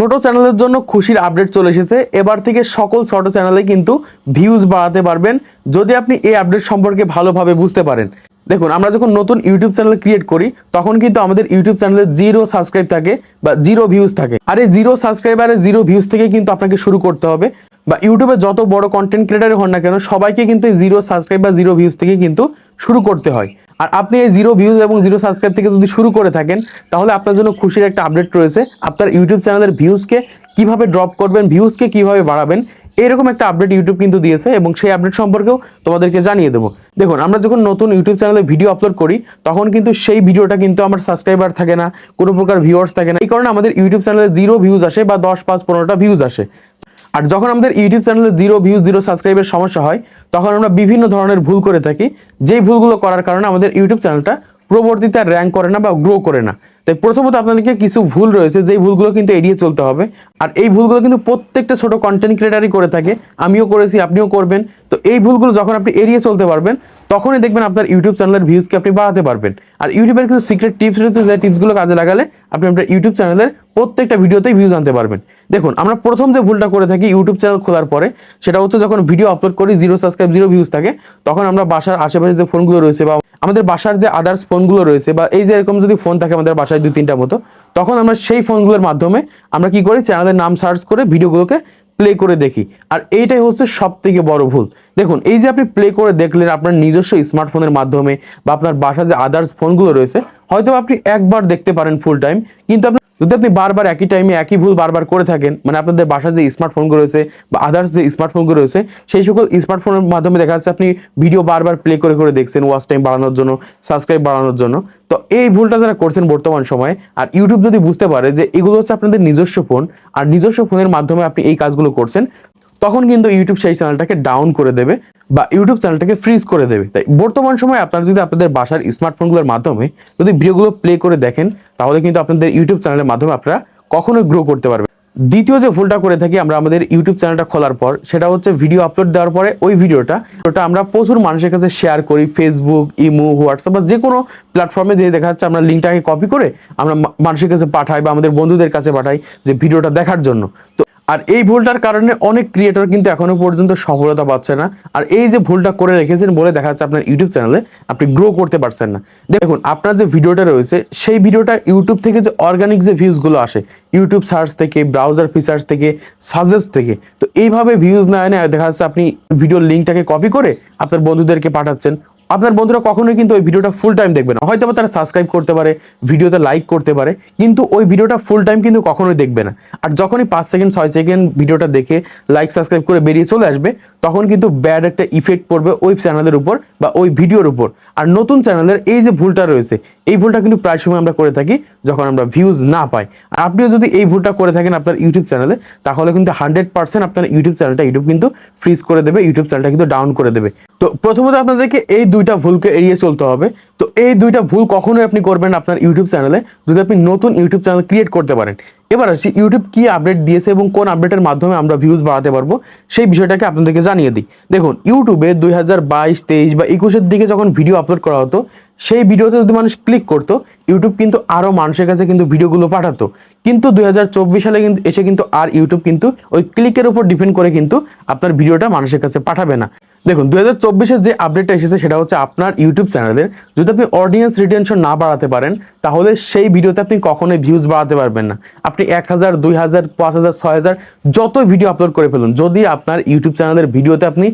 ছোট চ্যানেলের জন্য খুশির আপডেট চলে এসেছে। এবার থেকে সকল ছোট চ্যানেলে কিন্তু ভিউজ বাড়াতে পারবেন, যদি আপনি এই আপডেট সম্পর্কে ভালোভাবে বুঝতে পারেন। দেখুন, আমরা যখন নতুন ইউটিউব চ্যানেল ক্রিয়েট করি, তখন কিন্তু আমাদের ইউটিউব চ্যানেলে জিরো সাবস্ক্রাইব থাকে বা জিরো ভিউজ থাকে। আর এই জিরো সাবস্ক্রাইবারে জিরো ভিউজ থেকে কিন্তু আপনাকে শুরু করতে হবে বা ইউটিউবে যত বড় কন্টেন্ট ক্রিয়েটার হন না কেন, সবাইকে কিন্তু জিরো সাবস্ক্রাইব বা জিরো ভিউজ থেকে কিন্তু শুরু করতে হয়। আর আপনি এই জিরো ভিউজ এবং জিরো সাবস্ক্রাইব থেকে যদি শুরু করে থাকেন, তাহলে আপনার জন্য খুশির একটা আপডেট রয়েছে। আপনার ইউটিউব চ্যানেলের ভিউজকে কীভাবে ড্রপ করবেন ভিউজকে কীভাবে বাড়াবেন, এরকম একটা আপডেট ইউটিউব কিন্তু দিয়েছে এবং সেই আপডেট সম্পর্কেও তোমাদেরকে জানিয়ে দেবো। দেখুন, আমরা যখন নতুন ইউটিউব চ্যানেলে ভিডিও আপলোড করি, তখন কিন্তু সেই ভিডিওটা কিন্তু আমার সাবস্ক্রাইবার থাকে না, কোনো প্রকার ভিউয়ার্স থাকে না। এই কারণে আমাদের ইউটিউব চ্যানেলে জিরো ভিউজ আসে বা দশ পাঁচ পনেরোটা ভিউজ আসে। আর যখন আমাদের ইউটিউব চ্যানেলে জিরো ভিউজ জিরো সাবস্ক্রাইবের সমস্যা হয়, তখন আমরা বিভিন্ন ধরনের ভুল করে থাকি। যেই ভুলগুলো করার কারণে আমাদের ইউটিউব চ্যানেলটা পরবর্তীতে আর র্যাঙ্ক করে না বা গ্রো করে না। তাই প্রথমত আপনাদেরকে কিছু ভুল রয়েছে, যেই ভুলগুলো কিন্তু এড়িয়ে চলতে হবে। আর এই ভুলগুলো কিন্তু প্রত্যেকটা ছোট কন্টেন্ট ক্রিয়েটারই করে থাকে। আমিও করেছি, আপনিও করবেন। তো এই ভুলগুলো যখন আপনি এড়িয়ে চলতে পারবেন, তখনই দেখবেন আপনার ইউটিউব চ্যানেলের ভিউজকে আপনি বাড়াতে পারবেন। আর ইউটিউবের কিছু সিক্রেট টিপস রয়েছে, যে টিপসগুলো কাজে লাগালে আপনি আপনার ইউটিউব চ্যানেলের প্রত্যেকটা ভিডিওতেই ভিউজ আনতে পারবেন। দেখুন, আমরা প্রথম যে ভুলটা করে থাকি ইউটিউব চ্যানেল খোলার পরে, সেটা হচ্ছে যখন ভিডিও আপলোড করি জিরো সাবস্ক্রাইব জিরো ভিউজ থাকে, তখন আমরা বাসার আশেপাশে যে ফোনগুলো রয়েছে বা আমাদের বাসার যে আদার্স ফোনগুলো রয়েছে বা এই যে এরকম যদি ফোন থাকে আমাদের বাসায় দুই তিনটা মতো, তখন আমরা সেই ফোনগুলোর মাধ্যমে আমরা কি করি চ্যানেলের নাম সার্চ করে ভিডিওগুলোকে প্লে করে দেখি। আর এইটাই হচ্ছে সব থেকে বড় ভুল। দেখুন, এই যে আপনি প্লে করে দেখলেন আপনার নিজস্ব স্মার্টফোনের মাধ্যমে বা আপনার বাসার যে আদার্স ফোনগুলো রয়েছে হয়তো আপনি একবার দেখতে পারেন ফুল টাইম কিন্তু যদি আপনি বারবার একই টাইমে একই ভুল বারবার করে থাকেন মানে আপনাদের বাসার যে স্মার্টফোনগুলো রয়েছে বা আদার্স যে স্মার্টফোনগুলো রয়েছে, সেই সকল স্মার্টফোনের মাধ্যমে দেখা যাচ্ছে আপনি ভিডিও বারবার প্লে করে করে দেখছেন ওয়াচ টাইম বাড়ানোর জন্য সাবস্ক্রাইব বাড়ানোর জন্য। তো এই ভুলটা যারা করছেন বর্তমান সময়ে, আর ইউটিউব যদি বুঝতে পারে যে এগুলো হচ্ছে আপনাদের নিজস্ব ফোন আর নিজস্ব ফোনের মাধ্যমে আপনি এই কাজগুলো করছেন তখন কিন্তু ইউটিউব সেই চ্যানেলটাকে ডাউন করে দেবে বা ইউটিউব চ্যানেলটাকে ফ্রিজ করে দেবে। তাই বর্তমান সময়ে আপনারা যদি আপনাদের বাসার স্মার্টফোনগুলোর মাধ্যমে যদি ভিডিওগুলো প্লে করে দেখেন, তাহলে কিন্তু আপনাদের ইউটিউব চ্যানেলের মাধ্যমে আপনারা কখনোই গ্রো করতে পারবেন দ্বিতীয় যে ভুলটা করে থাকি আমরা আমাদের ইউটিউব চ্যানেলটা খোলার পর, সেটা হচ্ছে ভিডিও আপলোড দেওয়ার পরে ওই ভিডিওটা, ওটা আমরা প্রচুর মানুষের কাছে শেয়ার করি ফেসবুক ইমো হোয়াটসঅ্যাপ বা যে কোনো প্ল্যাটফর্মে দিয়ে দেখা যাচ্ছে আমরা লিঙ্কটাকে কপি করে আমরা মানুষের কাছে পাঠাই বা আমাদের বন্ধুদের কাছে পাঠাই যে ভিডিওটা দেখার জন্য। তো আর এই ভুলটার কারণে অনেক ক্রিয়েটর কিন্তু এখনও পর্যন্ত সফলতা পাচ্ছে না। আর এই যে ভুলটা করে রেখেছেন বলে দেখা যাচ্ছে আপনার ইউটিউব চ্যানেলে আপনি গ্রো করতে পারছেন না। দেখুন, আপনার যে ভিডিওটা রয়েছে, সেই ভিডিওটা ইউটিউব থেকে যে অর্গানিক যে ভিউজগুলো আসে ইউটিউব সার্চ থেকে ব্রাউজার ফিচার্স থেকে সাজেস্ট থেকে, তো এইভাবে ভিউজ না এনে দেখা যাচ্ছে আপনি ভিডিওর লিঙ্কটাকে কপি করে আপনার বন্ধুদেরকে পাঠাচ্ছেন আপনার বন্ধুরা কখনোই কিন্তু ওই ভিডিওটা ফুল টাইম দেখবে না। হয়তো তারা সাবস্ক্রাইব করতে পারে ভিডিওতে লাইক করতে পারে, কিন্তু ওই ভিডিওটা ফুল টাইম কিন্তু কখনোই দেখবে না। আর যখনই পাঁচ সেকেন্ড ছয় সেকেন্ড ভিডিওটা দেখে লাইক সাবস্ক্রাইব করে বেরিয়ে চলে আসবে তখন কিন্তু ব্যাড একটা ইফেক্ট পড়বে ওই চ্যানেলের উপর বা ওই ভিডিওর উপর। আর নতুন চ্যানেলের এই যে ভুলটা রয়েছে, এই ভুলটা কিন্তু প্রায় সময় আমরা করে থাকি যখন আমরা ভিউজ না পাই। আর আপনিও যদি এই ভুলটা করে থাকেন আপনার ইউটিউব চ্যানেলে তাহলে কিন্তু হান্ড্রেড পার্সেন্ট আপনার ইউটিউব চ্যানেলটা ইউটিউব কিন্তু ফ্রিজ করে দেবে ইউটিউব চ্যানেলটা কিন্তু ডাউন করে দেবে। তো প্রথমত আপনাদেরকে এই দুইটা ভুলকে এড়িয়ে চলতে হবে। তো এই দুইটা ভুল কখনোই আপনি করবেন আপনার ইউটিউব চ্যানেলে যদি আপনি নতুন ইউটিউব চ্যানেল ক্রিয়েট করতে পারেন। এবার আসি ইউটিউব কি আপডেট দিয়েছে এবং কোন আপডেটের মাধ্যমে আমরা ভিউজ বাড়াতে পারব, সেই বিষয়টাকে আপনাদেরকে জানিয়ে দিই। দেখুন ইউটিউবে দুই হাজার বাইশ, তেইশ বা একুশের দিকে যখন ভিডিও আপলোড করা হতো, সেই ভিডিওতে যদি মানুষ ক্লিক করতো ইউটিউব কিন্তু আরও মানুষের কাছে কিন্তু ভিডিওগুলো পাঠাতো। কিন্তু দুই হাজার চব্বিশ সালে কিন্তু এসে কিন্তু আর ইউটিউব কিন্তু ওই ক্লিকের উপর ডিপেন্ড করে কিন্তু আপনার ভিডিওটা মানুষের কাছে পাঠাবে না। দেখুন দু হাজার যে আপডেটটা এসেছে সেটা হচ্ছে আপনার ইউটিউব চ্যানেলের। যদি আপনি অডিয়েন্স রিটেনশন না বাড়াতে পারেন, তাহলে সেই ভিডিওতে আপনি কখনোই ভিউজ বাড়াতে পারবেন না। আপনি এক হাজার, দুই হাজার, পাঁচ হাজার, ছয় হাজার যত ভিডিও আপলোড করে ফেলুন, যদি আপনার ইউটিউব চ্যানেলের ভিডিওতে আপনি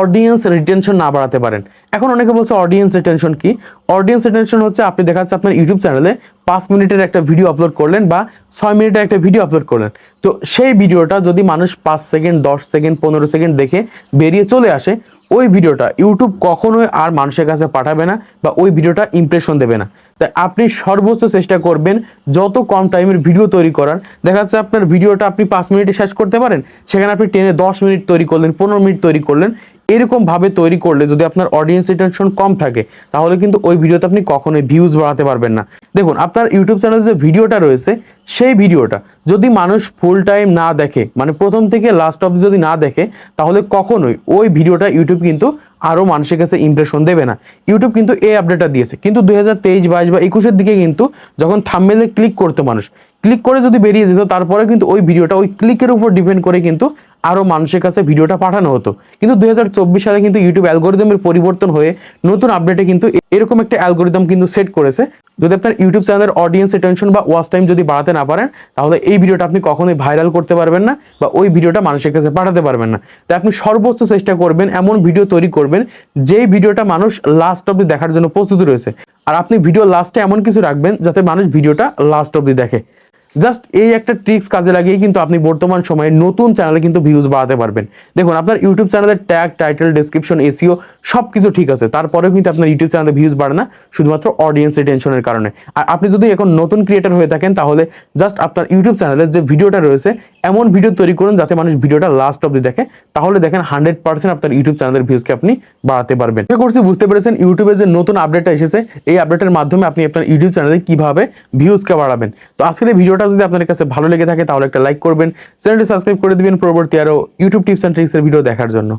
অডিয়েন্স রিটেনশন না বাড়াতে পারেন। এখন অনেকে বলছে অডিয়েন্স রিটেনশন কি? অডিয়েন্স রিটেনশন হচ্ছে আপনি দেখা যাচ্ছে আপনার ইউটিউব চ্যানেলে পাঁচ মিনিটের একটা ভিডিও আপলোড করলেন বা ছয় মিনিটের একটা ভিডিও আপলোড করলেন। তো সেই ভিডিওটা যদি মানুষ পাঁচ সেকেন্ড, দশ সেকেন্ড, পনেরো সেকেন্ড দেখে বেরিয়ে চলে আসে ওই ভিডিওটা ইউটিউব কখনোই আর মানুষের কাছে পাঠাবে না বা ওই ভিডিওটা ইমপ্রেশন দেবে না। তাই আপনি সর্বোচ্চ চেষ্টা করবেন যত কম টাইমের ভিডিও তৈরি করার। দেখা যাচ্ছে আপনার ভিডিওটা আপনি পাঁচ মিনিটে শেষ করতে পারেন, সেখানে আপনি টেনে দশ মিনিট তৈরি করলেন, পনেরো মিনিট তৈরি করলেন। এরকম ভাবে তৈরি করলে যদি আপনার অডিয়েন্স রিটেনশন কম থাকে, তাহলে কিন্তু ওই ভিডিওতে আপনি কখনোই ভিউজ বাড়াতে পারবেন না। দেখুন, আপনার ইউটিউব চ্যানেলে যে ভিডিওটা রয়েছে, সেই ভিডিওটা যদি মানুষ ফুল টাইম না দেখে মানে প্রথম থেকে লাস্ট অবধি যদি না দেখে, তাহলে কখনোই ওই ভিডিওটা ইউটিউব কিন্তু আরও মানুষের কাছে ইমপ্রেশন দেবে না। ইউটিউব কিন্তু এই আপডেটটা দিয়েছে। কিন্তু দুই হাজার তেইশ, বাইশ বা একুশের দিকে কিন্তু যখন থাম্বেলে ক্লিক করতো মানুষ ক্লিক করে যদি বেরিয়ে যেত, তারপরে কিন্তু ওই ভিডিওটা ওই ক্লিকের উপর ডিপেন্ড করে কিন্তু আরও মানুষের কাছে ভিডিওটা পাঠানো হতো। কিন্তু দুই হাজার চব্বিশ সালে কিন্তু ইউটিউব অ্যালগোরিদমের পরিবর্তন হয়ে নতুন আপডেটে কিন্তু এরকম একটা অ্যালগোরিদম কিন্তু সেট করেছে। যদি আপনার ইউটিউব চ্যানেলের অডিয়েন্স রিটেনশন বা ওয়াচ টাইম যদি বাড়াতে না পারেন, তাহলে এই ভিডিওটা আপনি কখনোই ভাইরাল করতে পারবেন না বা ওই ভিডিওটা মানুষের কাছে পাঠাতে পারবেন না। তাই আপনি সর্বোচ্চ চেষ্টা করবেন এমন ভিডিও তৈরি করবেন, যেই ভিডিওটা মানুষ লাস্ট অব্দি দেখার জন্য প্রস্তুত রয়েছে। আর আপনি ভিডিও লাস্টে এমন কিছু রাখবেন যাতে মানুষ ভিডিওটা লাস্ট অব্দি দেখে। জাস্ট এই একটা ট্রিক্স কাজে লাগিয়ে কিন্তু আপনি বর্তমান সময়ে নতুন চ্যানেলে কিন্তু ভিউজ বাড়াতে পারবেন। দেখুন, আপনার ইউটিউব চ্যানেলের ট্যাগ টাইটেল ডিসক্রিপশন এসিও সব কিছু ঠিক আছে। তারপরেও কিন্তু আপনার ইউটিউব চ্যানেলে ভিউজ বাড়ে না, শুধুমাত্র অডিয়েন্স রিটেনশনের কারণে। আর আপনি যদি এখন নতুন ক্রিয়েটার হয়ে থাকেন, তাহলে জাস্ট আপনার ইউটিউব চ্যানেলের যে ভিডিওটা রয়েছে এমন ভিডিও তৈরি করুন যাতে মানুষ ভিডিওটা লাস্ট অব্দি দেখে। তাহলে দেখেন হান্ড্রেড পার্সেন্ট আপনার ইউটিউব চ্যানেলের ভিউজকে আপনি বাড়াতে পারবেন। আশা করছি বুঝতে পেরেছেন ইউটিউবে যে নতুন আপডেটটা এসেছে, এই আপডেটের মাধ্যমে আপনি আপনার ইউটিউব চ্যানেলে কীভাবে ভিউজকে বাড়াবেন। তো আজকের এই ভিডিওটা যদি আপনার কাছে ভালো লেগে থাকে, তাহলে একটা লাইক করবেন। চ্যানেলটি সাবস্ক্রাইব করে দিবেন, পরবর্তী আরও ইউটিউব টিপস অ্যান্ড ট্রিক্সের ভিডিও দেখার জন্য।